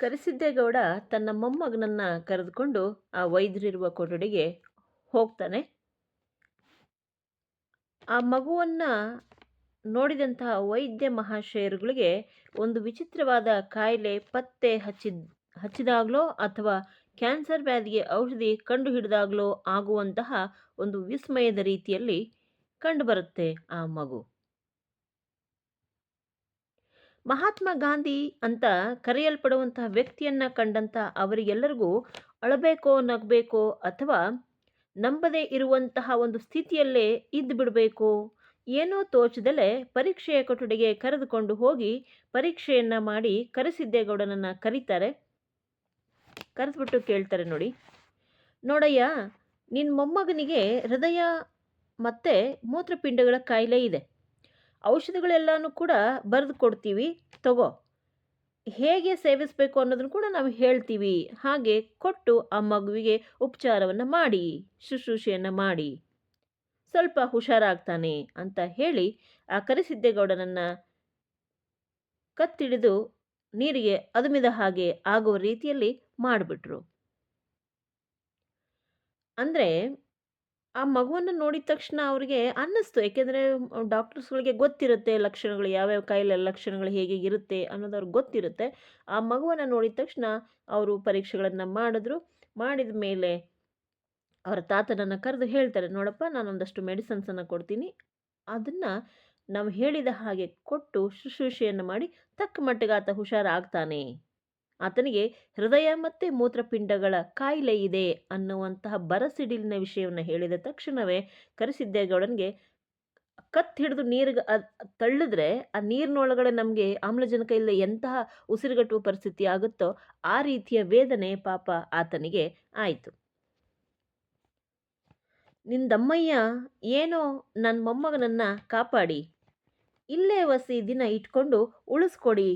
ಕರಿಸಿದ್ದೇಗೌಡ ತನ್ನ ಮೊಮ್ಮಗನನ್ನು ಕರೆದುಕೊಂಡು ಆ ವೈದ್ಯರಿರುವ ಕೊಠಡಿಗೆ ಹೋಗ್ತಾನೆ. ಆ ಮಗುವನ್ನ ನೋಡಿದಂತಹ ವೈದ್ಯ ಮಹಾಶಯರುಗಳಿಗೆ ಒಂದು ವಿಚಿತ್ರವಾದ ಕಾಯಿಲೆ, ಪತ್ತೆ ಹಚ್ಚಿದ, ಹಚ್ಚಿದಾಗಲೋ ಅಥವಾ ಕ್ಯಾನ್ಸರ್ ವ್ಯಾಧಿಗೆ ಔಷಧಿ ಕಂಡುಹಿಡಿದಾಗಲೋ ಆಗುವಂತಹ ಒಂದು ವಿಸ್ಮಯದ ರೀತಿಯಲ್ಲಿ ಕಂಡುಬರುತ್ತೆ ಆ ಮಗು. ಮಹಾತ್ಮ ಗಾಂಧಿ ಅಂತ ಕರೆಯಲ್ಪಡುವಂತಹ ವ್ಯಕ್ತಿಯನ್ನ ಕಂಡಂಥ ಅವರಿಗೆಲ್ಲರಿಗೂ ಅಳಬೇಕೋ ನಗಬೇಕೋ ಅಥವಾ ನಂಬದೇ ಇರುವಂತಹ ಒಂದು ಸ್ಥಿತಿಯಲ್ಲೇ ಇದ್ದು ಬಿಡಬೇಕು ಏನೋ ತೋಚದಲ್ಲೇ ಪರೀಕ್ಷೆಯ ಕೊಠಡಿಗೆ ಕರೆದುಕೊಂಡು ಹೋಗಿ ಪರೀಕ್ಷೆಯನ್ನ ಮಾಡಿ ಕರೆಸಿದ್ದೇಗೌಡನನ್ನ ಕರೀತಾರೆ. ಕರೆದ್ಬಿಟ್ಟು ಕೇಳ್ತಾರೆ ನೋಡಿ. ನೋಡಯ್ಯ ನಿನ್ನ ಮೊಮ್ಮಗನಿಗೆ ಹೃದಯ ಮತ್ತು ಮೂತ್ರಪಿಂಡಗಳ ಕಾಯಿಲೆ ಇದೆ. ಔಷಧಿಗಳೆಲ್ಲನೂ ಕೂಡ ಬರೆದು ಕೊಡ್ತೀವಿ. ತಗೋ. ಹೇಗೆ ಸೇವಿಸಬೇಕು ಅನ್ನೋದನ್ನು ಕೂಡ ನಾವು ಹೇಳ್ತೀವಿ. ಹಾಗೆ ಕೊಟ್ಟು ಆ ಮಗುವಿಗೆ ಉಪಚಾರವನ್ನು ಮಾಡಿ, ಶುಶ್ರೂಷೆಯನ್ನು ಮಾಡಿ. ಸ್ವಲ್ಪ ಹುಷಾರಾಗ್ತಾನೆ ಅಂತ ಹೇಳಿ ಆ ಕರಿಸಿದ್ದೇಗೌಡನನ್ನು ಕತ್ತಿಡಿದು ನೀರಿಗೆ ಅದುಮಿದ ಹಾಗೆ ಆಗುವ ರೀತಿಯಲ್ಲಿ ಮಾಡಿಬಿಟ್ರು. ಅಂದರೆ ಆ ಮಗುವನ್ನು ನೋಡಿದ ತಕ್ಷಣ ಅವರಿಗೆ ಅನ್ನಿಸ್ತು. ಏಕೆಂದರೆ ಡಾಕ್ಟರ್ಸ್ಗಳಿಗೆ ಗೊತ್ತಿರುತ್ತೆ ಲಕ್ಷಣಗಳು ಯಾವ್ಯಾವ ಕಾಯಿಲೆ ಲಕ್ಷಣಗಳು ಹೇಗೆ ಇರುತ್ತೆ ಅನ್ನೋದು ಅವ್ರಿಗೆ ಗೊತ್ತಿರುತ್ತೆ. ಆ ಮಗುವನ್ನು ನೋಡಿದ ತಕ್ಷಣ ಅವರು ಪರೀಕ್ಷೆಗಳನ್ನು ಮಾಡಿದ್ರು. ಮಾಡಿದ ಮೇಲೆ ಅವರ ತಾತನನ್ನು ಕರೆದು ಹೇಳ್ತಾರೆ, ನೋಡಪ್ಪ, ನಾನೊಂದಷ್ಟು ಮೆಡಿಸನ್ಸನ್ನು ಕೊಡ್ತೀನಿ. ಅದನ್ನು ನಾವು ಹೇಳಿದ ಹಾಗೆ ಕೊಟ್ಟು ಶುಶ್ರೂಷೆಯನ್ನು ಮಾಡಿ ತಕ್ಕ ಮಟ್ಟಿಗೆ ಆತ ಹುಷಾರಾಗ್ತಾನೆ. ಆತನಿಗೆ ಹೃದಯ ಮತ್ತು ಮೂತ್ರಪಿಂಡಗಳ ಕಾಯಿಲೆ ಇದೆ ಅನ್ನುವಂತಹ ಬರಸಿಡಿಲಿನ ವಿಷಯವನ್ನು ಹೇಳಿದ ತಕ್ಷಣವೇ ಕರಿಸಿದ್ದೇಗೌಡನಿಗೆ ಕತ್ತು ಹಿಡಿದು ನೀರಿಗೆ ತಳ್ಳಿದ್ರೆ ಆ ನೀರಿನೊಳಗಡೆ ನಮಗೆ ಆಮ್ಲಜನಕ ಇಲ್ಲದೆ ಎಂತಹ ಉಸಿರುಗಟ್ಟುವ ಪರಿಸ್ಥಿತಿ ಆಗುತ್ತೋ ಆ ರೀತಿಯ ವೇದನೆ ಪಾಪ ಆತನಿಗೆ ಆಯಿತು. ನಿಂದಮ್ಮಯ್ಯ ಏನೋ ನನ್ನ ಮೊಮ್ಮಗನನ್ನು ಕಾಪಾಡಿ. ಇಲ್ಲೇ ವಸಿ ದಿನ ಇಟ್ಕೊಂಡು ಉಳಿಸ್ಕೊಡಿ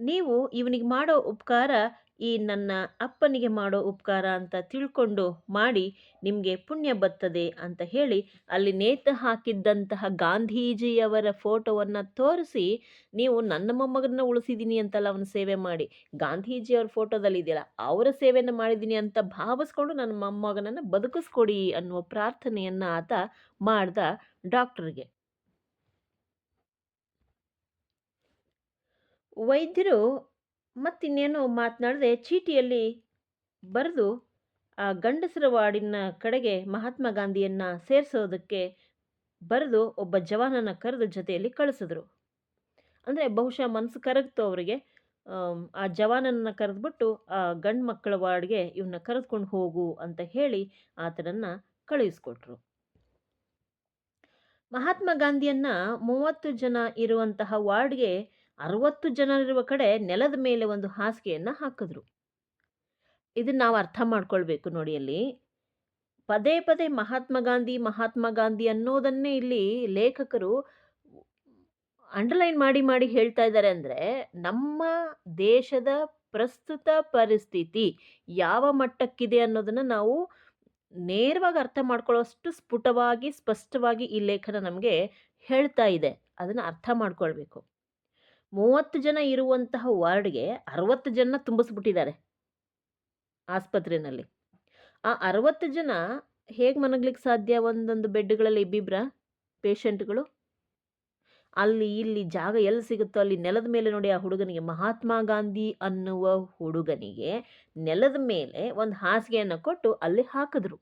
ನೀವು ಇವನಿಗೆ ಮಾಡೋ ಉಪಕಾರ ಈ ನನ್ನ ಅಪ್ಪನಿಗೆ ಮಾಡೋ ಉಪಕಾರ ಅಂತ ತಿಳ್ಕೊಂಡು ಮಾಡಿ ನಿಮಗೆ ಪುಣ್ಯ ಬತ್ತದೆ ಅಂತ ಹೇಳಿ ಅಲ್ಲಿ ನೇತು ಹಾಕಿದ್ದಂತಹ ಗಾಂಧೀಜಿಯವರ ಫೋಟೋವನ್ನು ತೋರಿಸಿ ನೀವು ನನ್ನ ಮೊಮ್ಮಗನ ಉಳಿಸಿದ್ದೀನಿ ಅಂತಲ್ಲ ಅವನ ಸೇವೆ ಮಾಡಿ. ಗಾಂಧೀಜಿಯವ್ರ ಫೋಟೋದಲ್ಲಿ ಇದೆಯಲ್ಲ, ಅವರ ಸೇವೆಯನ್ನು ಮಾಡಿದ್ದೀನಿ ಅಂತ ಭಾವಿಸ್ಕೊಂಡು ನನ್ನ ಮೊಮ್ಮಗನನ್ನು ಬದುಕಿಸ್ಕೊಡಿ ಅನ್ನುವ ಪ್ರಾರ್ಥನೆಯನ್ನು ಆತ ಮಾಡ್ದ ಡಾಕ್ಟರ್ಗೆ. ವೈದ್ಯರು ಮತ್ತಿನ್ನೇನೋ ಮಾತನಾಡದೆ ಚೀಟಿಯಲ್ಲಿ ಬರೆದು ಆ ಗಂಡಸರ ವಾರ್ಡಿನ ಕಡೆಗೆ ಮಹಾತ್ಮ ಗಾಂಧಿಯನ್ನು ಸೇರಿಸೋದಕ್ಕೆ ಬರೆದು ಒಬ್ಬ ಜವಾನನ ಕರೆದು ಜೊತೆಯಲ್ಲಿ ಕಳಿಸಿದ್ರು. ಅಂದರೆ ಬಹುಶಃ ಮನಸ್ಸು ಕರಗ್ತು ಅವರಿಗೆ. ಆ ಜವಾನನ್ನು ಕರೆದ್ಬಿಟ್ಟು ಆ ಗಂಡು ಮಕ್ಕಳ ವಾರ್ಡ್ಗೆ ಇವನ್ನ ಕರೆದುಕೊಂಡು ಹೋಗು ಅಂತ ಹೇಳಿ ಆತನನ್ನು ಕಳುಹಿಸ್ಕೊಟ್ರು. ಮಹಾತ್ಮ ಗಾಂಧಿಯನ್ನ ಮೂವತ್ತು ಜನ ಇರುವಂತಹ ವಾರ್ಡ್ಗೆ ಅರವತ್ತು ಜನರಿರುವ ಕಡೆ ನೆಲದ ಮೇಲೆ ಒಂದು ಹಾಸಿಗೆಯನ್ನು ಹಾಕಿದ್ರು. ಇದನ್ನು ನಾವು ಅರ್ಥ ಮಾಡ್ಕೊಳ್ಬೇಕು ನೋಡಿ ಅಲ್ಲಿ. ಪದೇ ಪದೇ ಮಹಾತ್ಮ ಗಾಂಧಿ ಮಹಾತ್ಮ ಗಾಂಧಿ ಅನ್ನೋದನ್ನೇ ಇಲ್ಲಿ ಲೇಖಕರು ಅಂಡರ್ಲೈನ್ ಮಾಡಿ ಮಾಡಿ ಹೇಳ್ತಾ ಇದ್ದಾರೆ ಅಂದರೆ ನಮ್ಮ ದೇಶದ ಪ್ರಸ್ತುತ ಪರಿಸ್ಥಿತಿ ಯಾವ ಮಟ್ಟಕ್ಕಿದೆ ಅನ್ನೋದನ್ನು ನಾವು ನೇರವಾಗಿ ಅರ್ಥ ಮಾಡ್ಕೊಳ್ಳೋಷ್ಟು ಸ್ಫುಟವಾಗಿ, ಸ್ಪಷ್ಟವಾಗಿ ಈ ಲೇಖನ ನಮಗೆ ಹೇಳ್ತಾ ಇದೆ. ಅದನ್ನು ಅರ್ಥ ಮಾಡ್ಕೊಳ್ಬೇಕು. ಮೂವತ್ತು ಜನ ಇರುವಂತಹ ವಾರ್ಡ್ಗೆ ಅರವತ್ತು ಜನ ತುಂಬಿಸ್ಬಿಟ್ಟಿದ್ದಾರೆ. ಆಸ್ಪತ್ರೆಯಲ್ಲಿ ಆ ಅರವತ್ತು ಜನ ಹೇಗೆ ಮನಗ್ಲಿಕ್ಕೆ ಸಾಧ್ಯ ಒಂದೊಂದು ಬೆಡ್ಗಳಲ್ಲಿ ಇಬ್ಬಿಬ್ರ ಪೇಷಂಟ್ಗಳು? ಅಲ್ಲಿ ಇಲ್ಲಿ ಜಾಗ ಎಲ್ಲಿ ಸಿಗುತ್ತೋ ಅಲ್ಲಿ ನೆಲದ ಮೇಲೆ ನೋಡಿ ಆ ಹುಡುಗನಿಗೆ ಮಹಾತ್ಮ ಗಾಂಧಿ ಅನ್ನುವ ಹುಡುಗನಿಗೆ ನೆಲದ ಮೇಲೆ ಒಂದು ಹಾಸಿಗೆಯನ್ನು ಕೊಟ್ಟು ಅಲ್ಲಿ ಹಾಕಿದ್ರು.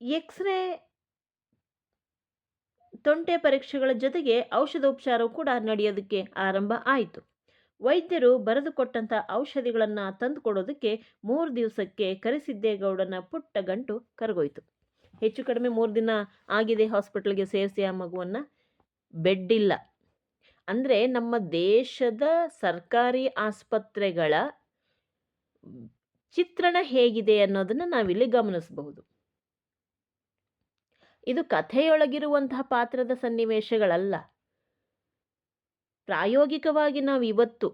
ಎಕ್ಸ್ರೇ ತೊಂಟೆ ಪರೀಕ್ಷೆಗಳ ಜೊತೆಗೆ ಔಷಧೋಪಚಾರ ಕೂಡ ನಡೆಯೋದಕ್ಕೆ ಆರಂಭ ಆಯಿತು. ವೈದ್ಯರು ಬರೆದುಕೊಟ್ಟಂಥ ಔಷಧಿಗಳನ್ನು ತಂದುಕೊಡೋದಕ್ಕೆ ಮೂರು ದಿವಸಕ್ಕೆ ಕರೆಸಿದ್ದೇಗೌಡನ ಪುಟ್ಟ ಗಂಟು ಕರಗೋಯಿತು. ಹೆಚ್ಚು ಕಡಿಮೆ ಮೂರು ದಿನ ಆಗಿದೆ ಹಾಸ್ಪಿಟಲ್ಗೆ ಸೇರಿಸಿ ಆ ಮಗುವನ್ನು. ಬೆಡ್ ಇಲ್ಲ ಅಂದರೆ ನಮ್ಮ ದೇಶದ ಸರ್ಕಾರಿ ಆಸ್ಪತ್ರೆಗಳ ಚಿತ್ರಣ ಹೇಗಿದೆ ಅನ್ನೋದನ್ನು ನಾವಿಲ್ಲಿ ಗಮನಿಸಬಹುದು. ಇದು ಕಥೆಯೊಳಗಿರುವಂತಹ ಪಾತ್ರದ ಸನ್ನಿವೇಶಗಳಲ್ಲ. ಪ್ರಾಯೋಗಿಕವಾಗಿ ನಾವು ಇವತ್ತು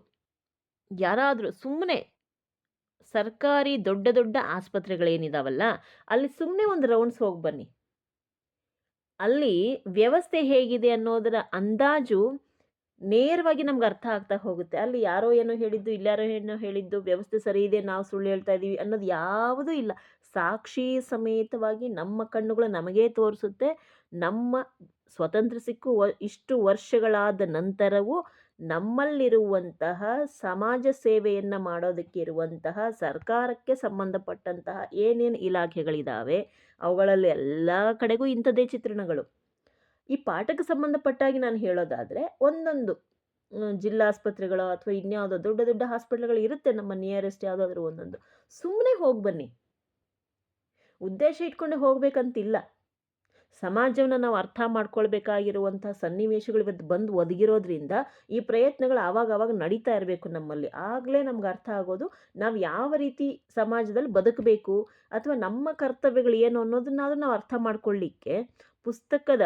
ಯಾರಾದರೂ ಸುಮ್ಮನೆ ಸರ್ಕಾರಿ ದೊಡ್ಡ ದೊಡ್ಡ ಆಸ್ಪತ್ರೆಗಳೇನಿದಾವಲ್ಲ, ಅಲ್ಲಿ ಸುಮ್ಮನೆ ಒಂದು ರೌಂಡ್ಸ್ ಹೋಗಿ ಬನ್ನಿ. ಅಲ್ಲಿ ವ್ಯವಸ್ಥೆ ಹೇಗಿದೆ ಅನ್ನೋದರ ಅಂದಾಜು ನೇರವಾಗಿ ನಮ್ಗೆ ಅರ್ಥ ಆಗ್ತಾ ಹೋಗುತ್ತೆ. ಅಲ್ಲಿ ಯಾರೋ ಏನೋ ಹೇಳಿದ್ದು ಇಲ್ಲಾರೋ ಏನೋ ಹೇಳಿದ್ದು, ವ್ಯವಸ್ಥೆ ಸರಿ ಇದೆ, ನಾವು ಸುಳ್ಳು ಹೇಳ್ತಾ ಇದ್ದೀವಿ ಅನ್ನೋದು ಯಾವುದೂ ಇಲ್ಲ. ಸಾಕ್ಷಿ ಸಮೇತವಾಗಿ ನಮ್ಮ ಕಣ್ಣುಗಳು ನಮಗೇ ತೋರಿಸುತ್ತೆ. ನಮ್ಮ ಸ್ವತಂತ್ರ ಸಿಕ್ಕು ಇಷ್ಟು ವರ್ಷಗಳಾದ ನಂತರವೂ ನಮ್ಮಲ್ಲಿರುವಂತಹ ಸಮಾಜ ಸೇವೆಯನ್ನು ಮಾಡೋದಕ್ಕೆ ಇರುವಂತಹ ಸರ್ಕಾರಕ್ಕೆ ಸಂಬಂಧಪಟ್ಟಂತಹ ಏನೇನು ಇಲಾಖೆಗಳಿದ್ದಾವೆ ಅವುಗಳಲ್ಲಿ ಎಲ್ಲ ಕಡೆಗೂ ಇಂಥದ್ದೇ ಚಿತ್ರಣಗಳು. ಈ ಪಾಠಕ್ಕೆ ಸಂಬಂಧಪಟ್ಟಾಗಿ ನಾನು ಹೇಳೋದಾದರೆ ಒಂದೊಂದು ಜಿಲ್ಲಾಸ್ಪತ್ರೆಗಳು ಅಥವಾ ಇನ್ಯಾವುದೋ ದೊಡ್ಡ ದೊಡ್ಡ ಹಾಸ್ಪಿಟ್ಲ್ಗಳು ಇರುತ್ತೆ ನಮ್ಮ ನಿಯರೆಸ್ಟ್ ಯಾವುದಾದ್ರೂ ಒಂದೊಂದು. ಸುಮ್ಮನೆ ಹೋಗಿ ಬನ್ನಿ. ಉದ್ದೇಶ ಇಟ್ಕೊಂಡು ಹೋಗ್ಬೇಕಂತಿಲ್ಲ. ಸಮಾಜವನ್ನು ನಾವು ಅರ್ಥ ಮಾಡ್ಕೊಳ್ಬೇಕಾಗಿರುವಂಥ ಸನ್ನಿವೇಶಗಳು ಇವತ್ತು ಬಂದು ಒದಗಿರೋದ್ರಿಂದ ಈ ಪ್ರಯತ್ನಗಳು ಆವಾಗ ನಡೀತಾ ಇರಬೇಕು ನಮ್ಮಲ್ಲಿ. ಆಗಲೇ ನಮ್ಗೆ ಅರ್ಥ ಆಗೋದು ನಾವು ಯಾವ ರೀತಿ ಸಮಾಜದಲ್ಲಿ ಬದುಕಬೇಕು ಅಥವಾ ನಮ್ಮ ಕರ್ತವ್ಯಗಳು ಏನು ಅನ್ನೋದನ್ನಾದ್ರೂ ನಾವು ಅರ್ಥ ಮಾಡ್ಕೊಳ್ಳಿಕ್ಕೆ ಪುಸ್ತಕದ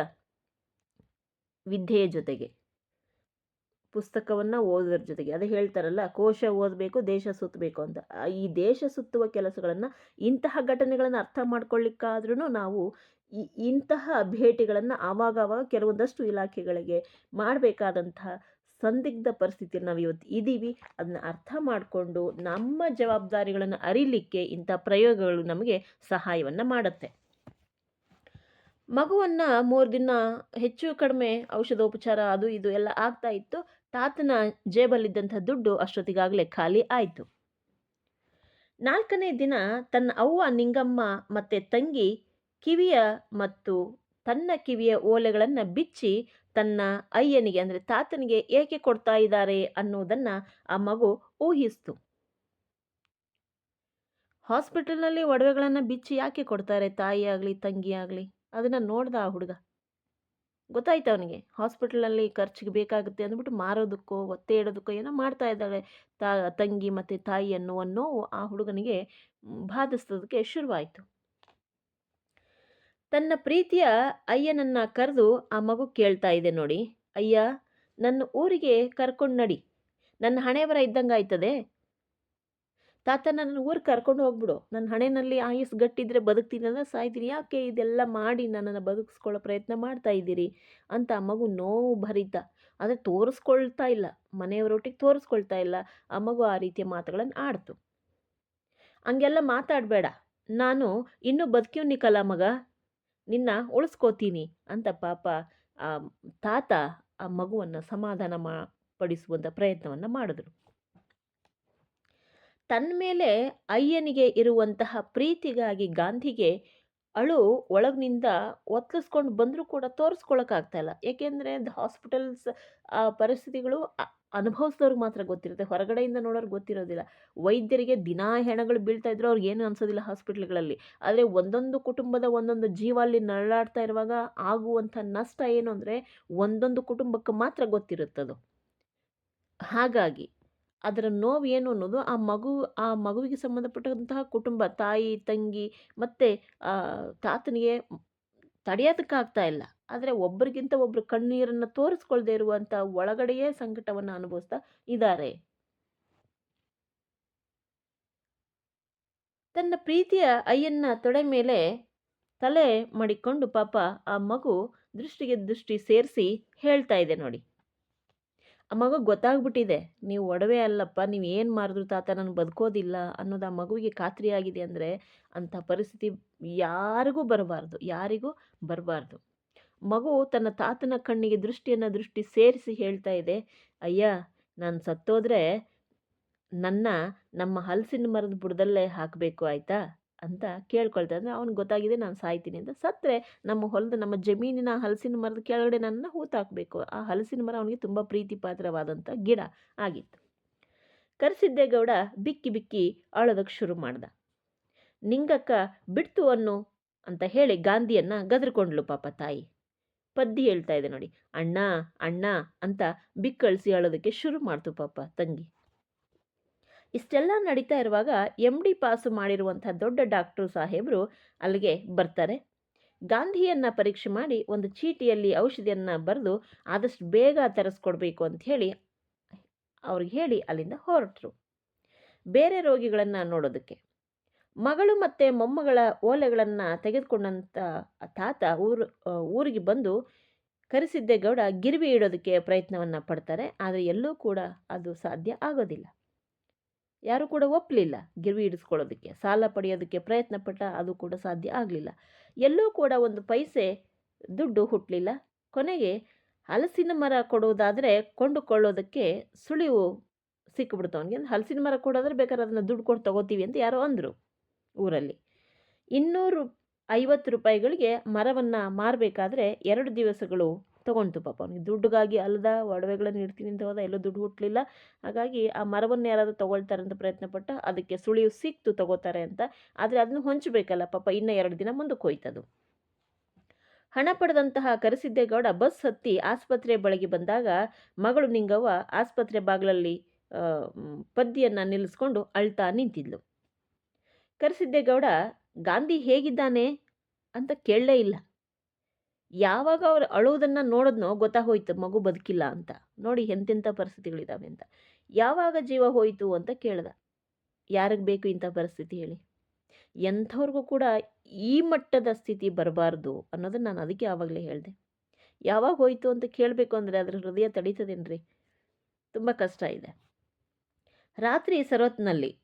ವಿದ್ಯೆಯ ಜೊತೆಗೆ. ಪುಸ್ತಕವನ್ನು ಓದೋದ್ರ ಜೊತೆಗೆ. ಅದೇ ಹೇಳ್ತಾರಲ್ಲ, ಕೋಶ ಓದಬೇಕು, ದೇಶ ಸುತ್ತಬೇಕು ಅಂತ. ಈ ದೇಶ ಸುತ್ತುವ ಕೆಲಸಗಳನ್ನು ಇಂತಹ ಘಟನೆಗಳನ್ನು ಅರ್ಥ ಮಾಡ್ಕೊಳ್ಳಿಕ್ಕಾದ್ರೂ ನಾವು ಈ ಇಂತಹ ಭೇಟಿಗಳನ್ನು ಆವಾಗವಾಗ ಕೆಲವೊಂದಷ್ಟು ಇಲಾಖೆಗಳಿಗೆ ಮಾಡಬೇಕಾದಂತಹ ಸಂದಿಗ್ಧ ಪರಿಸ್ಥಿತಿಯಲ್ಲಿ ನಾವು ಇವತ್ತು ಇದ್ದೀವಿ ಅದನ್ನ ಅರ್ಥ ಮಾಡಿಕೊಂಡು ನಮ್ಮ ಜವಾಬ್ದಾರಿಗಳನ್ನು ಅರಿಲಿಕ್ಕೆ ಇಂಥ ಪ್ರಯೋಗಗಳು ನಮಗೆ ಸಹಾಯವನ್ನು ಮಾಡುತ್ತೆ. ಮಗುವನ್ನು ಮೂರು ದಿನ ಹೆಚ್ಚು ಕಡಿಮೆ ಔಷಧೋಪಚಾರ ಅದು ಇದು ಎಲ್ಲ ಆಗ್ತಾ ಇತ್ತು. ತಾತನ ಜೇಬಲ್ಲಿದ್ದಂಥ ದುಡ್ಡು ಅಷ್ಟೊತ್ತಿಗಾಗಲೇ ಖಾಲಿ ಆಯಿತು. ನಾಲ್ಕನೇ ದಿನ ತನ್ನ ಅವ್ವ, ನಿಂಗಮ್ಮ ಮತ್ತು ತಂಗಿ, ಕಿವಿಯ ಮತ್ತು ತನ್ನ ಕಿವಿಯ ಓಲೆಗಳನ್ನು ಬಿಚ್ಚಿ ತನ್ನ ಅಯ್ಯನಿಗೆ ಅಂದರೆ ತಾತನಿಗೆ ಏಕೆ ಕೊಡ್ತಾ ಇದ್ದಾರೆ ಅನ್ನೋದನ್ನು ಆ ಮಗು ಊಹಿಸ್ತು. ಹಾಸ್ಪಿಟಲ್ನಲ್ಲಿ ಒಡವೆಗಳನ್ನು ಬಿಚ್ಚಿ ಯಾಕೆ ಕೊಡ್ತಾರೆ ತಾಯಿ ಆಗಲಿ ತಂಗಿ ಅದನ್ನು ನೋಡ್ದ ಆ ಹುಡುಗ. ಗೊತ್ತಾಯ್ತು ಅವನಿಗೆ. ಹಾಸ್ಪಿಟ್ಲಲ್ಲಿ ಖರ್ಚಿಗೆ ಬೇಕಾಗುತ್ತೆ ಅಂದ್ಬಿಟ್ಟು ಮಾರೋದಕ್ಕೋ, ಒತ್ತೆ ಇಡೋದಕ್ಕೋ ಏನೋ ಮಾಡ್ತಾ ಇದ್ದಾಳೆ. ತಾ, ತಂಗಿ ಮತ್ತು ತಾಯಿ ಅನ್ನೋ ನೋವು ಆ ಹುಡುಗನಿಗೆ ಬಾಧಿಸೋದಕ್ಕೆ ಶುರುವಾಯಿತು. ತನ್ನ ಪ್ರೀತಿಯ ಅಯ್ಯನನ್ನು ಕರೆದು ಆ ಮಗು ಕೇಳ್ತಾ ಇದೆ ನೋಡಿ. ಅಯ್ಯ, ನನ್ನ ಊರಿಗೆ ಕರ್ಕೊಂಡು ನಡಿ. ನನ್ನ ಹಣೆ ಬರ ಇದ್ದಂಗೆ ಆಯ್ತದೆ ತಾತ ನನ್ನ ಊರು ಕರ್ಕೊಂಡು ಹೋಗ್ಬಿಡು. ನನ್ನ ಹಣೆಯಲ್ಲಿ ಆಯುಸ್ ಗಟ್ಟಿದ್ರೆ ಬದುಕ್ತೀನಿ ಅಂದ್ರೆ ಸಾಯ್ತೀನಿ ಯಾಕೆ ಇದೆಲ್ಲ ಮಾಡಿ ನನ್ನನ್ನು ಬದುಕಿಸ್ಕೊಳ್ಳೋ ಪ್ರಯತ್ನ ಮಾಡ್ತಾ ಇದ್ದೀರಿ? ಅಂತ ಆ ಮಗು ನೋವು ಭರಿತ. ಆದರೆ ತೋರಿಸ್ಕೊಳ್ತಾ ಇಲ್ಲ. ಮನೆಯವರೊಟ್ಟಿಗೆ ತೋರಿಸ್ಕೊಳ್ತಾ ಇಲ್ಲ. ಆ ಮಗು ಆ ರೀತಿಯ ಮಾತುಗಳನ್ನು ಆಡ್ತು. ಹಂಗೆಲ್ಲ ಮಾತಾಡಬೇಡ. ನಾನು ಇನ್ನೂ ಬದುಕಿವ್ನಿಕಲ್ಲ ಮಗ. ನಿನ್ನ ಉಳಿಸ್ಕೋತೀನಿ ಅಂತ ಪಾಪ, ಆ ತಾತ ಆ ಮಗುವನ್ನು ಸಮಾಧಾನ ಮಾ ಪಡಿಸುವಂಥ ಪ್ರಯತ್ನವನ್ನು ಮಾಡಿದ್ರು. ತನ್ನ ಮೇಲೆ ಅಯ್ಯನಿಗೆ ಇರುವಂತಹ ಪ್ರೀತಿಗಾಗಿ ಗಾಂಧಿಗೆ ಅಳು ಒಳಗಿನಿಂದ ಒತ್ತಲಿಸ್ಕೊಂಡು ಬಂದರೂ ಕೂಡ ತೋರಿಸ್ಕೊಳಕ್ಕಾಗ್ತಾ ಇಲ್ಲ. ಏಕೆಂದರೆ ಹಾಸ್ಪಿಟಲ್ಸ್, ಆ ಪರಿಸ್ಥಿತಿಗಳು ಅನುಭವಿಸಿದವ್ರಿಗೆ ಮಾತ್ರ ಗೊತ್ತಿರುತ್ತೆ. ಹೊರಗಡೆಯಿಂದ ನೋಡೋರ್ಗೆ ಗೊತ್ತಿರೋದಿಲ್ಲ. ವೈದ್ಯರಿಗೆ ದಿನಾ ಹೆಣಗಳು ಬೀಳ್ತಾ ಇದ್ರು ಅವ್ರಿಗೆ ಏನು ಅನಿಸೋದಿಲ್ಲ ಹಾಸ್ಪಿಟ್ಲ್ಗಳಲ್ಲಿ. ಆದರೆ ಒಂದೊಂದು ಕುಟುಂಬದ ಒಂದೊಂದು ಜೀವ ಅಲ್ಲಿ ನರಳಾಡ್ತಾ ಇರುವಾಗ ಆಗುವಂಥ ನಷ್ಟ ಏನು ಅಂದರೆ ಒಂದೊಂದು ಕುಟುಂಬಕ್ಕೆ ಮಾತ್ರ ಗೊತ್ತಿರುತ್ತದು. ಹಾಗಾಗಿ ಅದರ ನೋವು ಏನು ಅನ್ನೋದು ಆ ಮಗು, ಆ ಮಗುವಿಗೆ ಸಂಬಂಧಪಟ್ಟಂತಹ ಕುಟುಂಬ, ತಾಯಿ, ತಂಗಿ ಮತ್ತು ತಾತನಿಗೆ ತಡೆಯೋದಕ್ಕಾಗ್ತಾ ಇಲ್ಲ. ಆದರೆ ಒಬ್ಬರಿಗಿಂತ ಒಬ್ಬರು ಕಣ್ಣೀರನ್ನು ತೋರಿಸ್ಕೊಳ್ದೇ ಇರುವಂಥ ಒಳಗಡೆಯೇ ಸಂಕಟವನ್ನು ಅನುಭವಿಸ್ತಾ ಇದ್ದಾರೆ. ತನ್ನ ಪ್ರೀತಿಯ ಅಯ್ಯನ್ನ ತೊಡೆ ಮೇಲೆ ತಲೆ ಮಾಡಿಕೊಂಡು ಪಾಪ ಆ ಮಗು ದೃಷ್ಟಿಗೆ ದೃಷ್ಟಿ ಸೇರಿಸಿ ಹೇಳ್ತಾ ಇದೆ ನೋಡಿ. ಆ ಮಗು ಗೊತ್ತಾಗ್ಬಿಟ್ಟಿದೆ, ನೀವು ಒಡವೆ ಅಲ್ಲಪ್ಪ, ನೀವು ಏನು ಮಾಡಿದ್ರು ತಾತ ನಾನು ಬದುಕೋದಿಲ್ಲ ಅನ್ನೋದು ಆ ಮಗುವಿಗೆ ಖಾತ್ರಿಯಾಗಿದೆ ಅಂದರೆ ಅಂಥ ಪರಿಸ್ಥಿತಿ ಯಾರಿಗೂ ಬರಬಾರ್ದು ಯಾರಿಗೂ ಬರಬಾರ್ದು. ಮಗು ತನ್ನ ತಾತನ ಕಣ್ಣಿಗೆ ದೃಷ್ಟಿಯನ್ನು ದೃಷ್ಟಿ ಸೇರಿಸಿ ಹೇಳ್ತಾ ಇದೆ, ಅಯ್ಯ, ನಾನು ಸತ್ತೋದ್ರೆ ನನ್ನ, ನಮ್ಮ ಹಲಸಿನ ಮರದ ಬುಡದಲ್ಲೇ ಹಾಕಬೇಕು, ಆಯಿತಾ? ಅಂತ ಕೇಳ್ಕೊಳ್ತಾ ಅಂದರೆ ಅವ್ನಿಗೆ ಗೊತ್ತಾಗಿದೆ ನಾನು ಸಾಯ್ತೀನಿ ಅಂತ. ಸತ್ತರೆ ನಮ್ಮ ಹೊಲದ ನಮ್ಮ ಜಮೀನಿನ ಹಲಸಿನ ಮರದ ಕೆಳಗಡೆ ನನ್ನ ಹೂತಾಕಬೇಕು. ಆ ಹಲಸಿನ ಮರ ಅವನಿಗೆ ತುಂಬ ಪ್ರೀತಿ ಪಾತ್ರವಾದಂಥ ಗಿಡ ಆಗಿತ್ತು. ಕರೆಸಿದ್ದೇಗೌಡ ಬಿಕ್ಕಿ ಬಿಕ್ಕಿ ಅಳೋದಕ್ಕೆ ಶುರು ಮಾಡ್ದ. ನಿಂಗಕ್ಕ ಬಿಡ್ತು ಅನ್ನು ಅಂತ ಹೇಳಿ ಗಾಂಧಿಯನ್ನು ಗದರ್ಕೊಂಡ್ಲು ಪಾಪ ತಾಯಿ. ಪದ್ದಿ ಹೇಳ್ತಾ ಇದೆ ನೋಡಿ. ಅಣ್ಣ ಅಣ್ಣ ಅಂತ ಬಿಕ್ಕಳಿಸಿ ಅಳೋದಕ್ಕೆ ಶುರು ಮಾಡ್ತು ಪಾಪ ತಂಗಿ. ಇಷ್ಟೆಲ್ಲ ನಡೀತಾ ಇರುವಾಗ ಎಂ ಡಿ ಪಾಸು ಮಾಡಿರುವಂಥ ದೊಡ್ಡ ಡಾಕ್ಟ್ರು ಸಾಹೇಬರು ಅಲ್ಲಿಗೆ ಬರ್ತಾರೆ. ಗಾಂಧಿಯನ್ನು ಪರೀಕ್ಷೆ ಮಾಡಿ ಒಂದು ಚೀಟಿಯಲ್ಲಿ ಔಷಧಿಯನ್ನು ಬರೆದು ಆದಷ್ಟು ಬೇಗ ತರಿಸ್ಕೊಡ್ಬೇಕು ಹೇಳಿ ಅವ್ರಿಗೆ ಹೇಳಿ ಅಲ್ಲಿಂದ ಹೊರಟರು. ಬೇರೆ ರೋಗಿಗಳನ್ನು ನೋಡೋದಕ್ಕೆ. ಮಗಳು ಮತ್ತು ಮೊಮ್ಮಗಳ ಓಲೆಗಳನ್ನು ತೆಗೆದುಕೊಂಡಂಥ ತಾತ ಊರು ಊರಿಗೆ ಬಂದು ಕರಿಸಿದ್ದೇಗೌಡ ಗಿರಿವಿ ಇಡೋದಕ್ಕೆ ಪ್ರಯತ್ನವನ್ನು ಪಡ್ತಾರೆ, ಆದರೆ ಎಲ್ಲೂ ಕೂಡ ಅದು ಸಾಧ್ಯ ಆಗೋದಿಲ್ಲ. ಯಾರೂ ಕೂಡ ಒಪ್ಪಲಿಲ್ಲ ಗಿರ್ವಿ ಹಿಡಿಸ್ಕೊಳ್ಳೋದಕ್ಕೆ. ಸಾಲ ಪಡೆಯೋದಕ್ಕೆ ಪ್ರಯತ್ನ ಪಟ್ಟ ಅದು ಕೂಡ ಸಾಧ್ಯ ಆಗಲಿಲ್ಲ. ಎಲ್ಲೂ ಕೂಡ ಒಂದು ಪೈಸೆ ದುಡ್ಡು ಹುಟ್ಟಲಿಲ್ಲ ಕೊನೆಗೆ ಹಲಸಿನ ಮರ ಕೊಡುವುದಾದರೆ ಕೊಂಡುಕೊಳ್ಳೋದಕ್ಕೆ ಸುಳಿವು ಸಿಕ್ಕಿಬಿಡ್ತು ಅವನಿಗೆ. ಹಲಸಿನ ಮರ ಕೊಡೋದ್ರೆ ಬೇಕಾದ್ರೆ ಅದನ್ನು ದುಡ್ಡು ಕೊಟ್ಟು ತಗೋತೀವಿ ಅಂತ ಯಾರೋ ಅಂದರು ಊರಲ್ಲಿ. ಇನ್ನೂರು ಐವತ್ತು ರೂಪಾಯಿಗಳಿಗೆ ಮರವನ್ನು ಮಾರಬೇಕಾದ್ರೆ ಎರಡು ದಿವಸಗಳು ತೊಗೊಂಡು ಪಾಪ ಅವನಿಗೆ. ದುಡ್ಡುಗಾಗಿ ಅಲ್ಲದ ಒಡವೆಗಳನ್ನು ಇಡ್ತೀನಿ ಅಂತ ಹೋದ ಎಲ್ಲೂ ದುಡ್ಡು ಹುಟ್ಟಲಿಲ್ಲ ಹಾಗಾಗಿ ಆ ಮರವನ್ನು ಯಾರಾದರೂ ಅಂತ ಪ್ರಯತ್ನ ಪಟ್ಟ ಅದಕ್ಕೆ ಸುಳಿವು ಸಿಕ್ತು ತಗೋತಾರೆ ಅಂತ. ಆದರೆ ಅದನ್ನು ಹೊಂಚಬೇಕಲ್ಲ ಪಾಪ, ಇನ್ನೂ ಎರಡು ದಿನ ಮುಂದಕ್ಕೆ ಹೋಯ್ತದು ಹಣ ಪಡೆದಂತಹ ಕರಿಸಿದ್ದೇಗೌಡ ಬಸ್ ಹತ್ತಿ ಆಸ್ಪತ್ರೆ ಬಳಗಿ ಬಂದಾಗ ಮಗಳು ನಿಂಗವ್ವ ಆಸ್ಪತ್ರೆ ಬಾಗಿಲಲ್ಲಿ ಪದ್ಯನ್ನು ನಿಲ್ಲಿಸ್ಕೊಂಡು ಅಳ್ತಾ ನಿಂತಿದ್ಲು. ಕರೆಸಿದ್ದೇಗೌಡ ಗಾಂಧಿ ಹೇಗಿದ್ದಾನೆ? ಅಂತ ಕೇಳಲೇ ಇಲ್ಲ. ಯಾವಾಗ ಅವ್ರು ಅಳುವುದನ್ನು ನೋಡಿದ್ನೋ ಗೊತ್ತಾಗೋಯ್ತು ಮಗು ಬದುಕಿಲ್ಲ ಅಂತ. ನೋಡಿ ಎಂತೆಂಥ ಪರಿಸ್ಥಿತಿಗಳಿದ್ದಾವೆ ಅಂತ. ಯಾವಾಗ ಜೀವ ಹೋಯಿತು ಅಂತ ಕೇಳ್ದ. ಯಾರಿಗೆ ಬೇಕು ಇಂಥ ಪರಿಸ್ಥಿತಿ ಹೇಳಿ. ಎಂಥವ್ರಿಗೂ ಕೂಡ ಈ ಮಟ್ಟದ ಸ್ಥಿತಿ ಬರಬಾರ್ದು ಅನ್ನೋದನ್ನು ನಾನು ಅದಕ್ಕೆ ಆವಾಗಲೇ ಹೇಳಿದೆ. ಯಾವಾಗ ಹೋಯಿತು ಅಂತ ಕೇಳಬೇಕು ಅಂದರೆ ಅದರ ಹೃದಯ ತಡೀತದೇನ್ರಿ? ತುಂಬ ಕಷ್ಟ ಇದೆ. ರಾತ್ರಿ ಸರೋತ್ನಲ್ಲಿ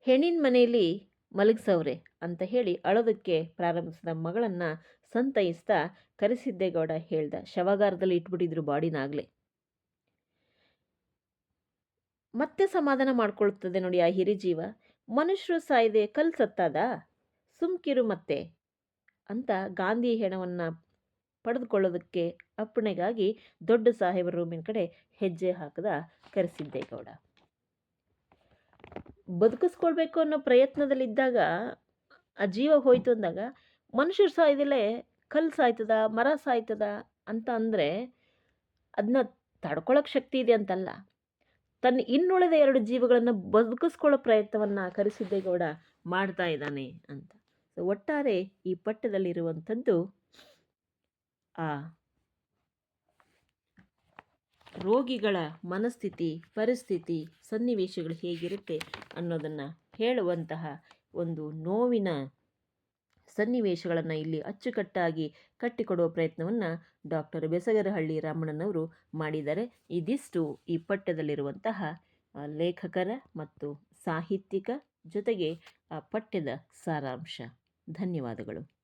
ಹೆಣ್ಣಿನ ಮನೆಯಲ್ಲಿ ಮಲಗಿಸವ್ರೆ ಅಂತ ಹೇಳಿ ಅಳೋದಕ್ಕೆ ಪ್ರಾರಂಭಿಸಿದ ಮಗಳನ್ನು ಸಂತೈಸ್ತಾ ಕರೆಸಿದ್ದೇಗೌಡ ಹೇಳ್ದ. ಶವಾಗಾರದಲ್ಲಿ ಇಟ್ಬಿಟ್ಟಿದ್ರು ಬಾಡಿನಾಗಲೇ. ಮತ್ತೆ ಸಮಾಧಾನ ಮಾಡ್ಕೊಳ್ತದೆ ನೋಡಿ ಆ ಹಿರಿಜೀವ. ಮನುಷ್ಯರು ಸಾಯ್ದೆ ಕಲ್ ಸತ್ತಾದ? ಸುಮ್ಕಿರು ಮತ್ತೆ ಅಂತ ಗಾಂಧಿ ಹೆಣವನ್ನು ಪಡೆದುಕೊಳ್ಳೋದಕ್ಕೆ ಅಪ್ಪಣೆಗಾಗಿ ದೊಡ್ಡ ಸಾಹೇಬರ ರೂಮಿನ ಕಡೆ ಹೆಜ್ಜೆ ಹಾಕದ ಕರೆಸಿದ್ದೇಗೌಡ ಬದುಕಿಸ್ಕೊಳ್ಬೇಕು ಅನ್ನೋ ಪ್ರಯತ್ನದಲ್ಲಿದ್ದಾಗ, ಆ ಜೀವ ಹೋಯ್ತು ಅಂದಾಗ, ಮನುಷ್ಯರು ಸಾಯ್ದಲೇ ಕಲ್ಲು ಸಾಯ್ತದ, ಮರ ಸಾಯ್ತದ ಅಂತ ಅಂದರೆ ಅದನ್ನ ತಡ್ಕೊಳಕ್ಕೆ ಶಕ್ತಿ ಇದೆ ಅಂತಲ್ಲ. ತನ್ನ ಇನ್ನುಳಿದ ಎರಡು ಜೀವಗಳನ್ನು ಬದುಕಿಸ್ಕೊಳ್ಳೋ ಪ್ರಯತ್ನವನ್ನು ಕರೆಸಿದ್ದೇಗೌಡ ಮಾಡ್ತಾ ಇದ್ದಾನೆ ಅಂತ. ಒಟ್ಟಾರೆ ಈ ಪಟ್ಟದಲ್ಲಿರುವಂಥದ್ದು ಆ ರೋಗಿಗಳ ಮನಸ್ಥಿತಿ, ಪರಿಸ್ಥಿತಿ, ಸನ್ನಿವೇಶಗಳು ಹೇಗಿರುತ್ತೆ ಅನ್ನೋದನ್ನು ಹೇಳುವಂತಹ ಒಂದು ನೋವಿನ ಸನ್ನಿವೇಶಗಳನ್ನು ಇಲ್ಲಿ ಅಚ್ಚುಕಟ್ಟಾಗಿ ಕಟ್ಟಿಕೊಡುವ ಪ್ರಯತ್ನವನ್ನು ಡಾಕ್ಟರ್ ಬೆಸಗರಹಳ್ಳಿ ರಾಮಣ್ಣನವರು ಮಾಡಿದ್ದಾರೆ. ಇದಿಷ್ಟು ಈ ಪಠ್ಯದಲ್ಲಿರುವಂತಹ ಲೇಖಕರ ಮತ್ತು ಸಾಹಿತ್ಯಿಕ ಜೊತೆಗೆ ಆ ಪಠ್ಯದ ಸಾರಾಂಶ. ಧನ್ಯವಾದಗಳು.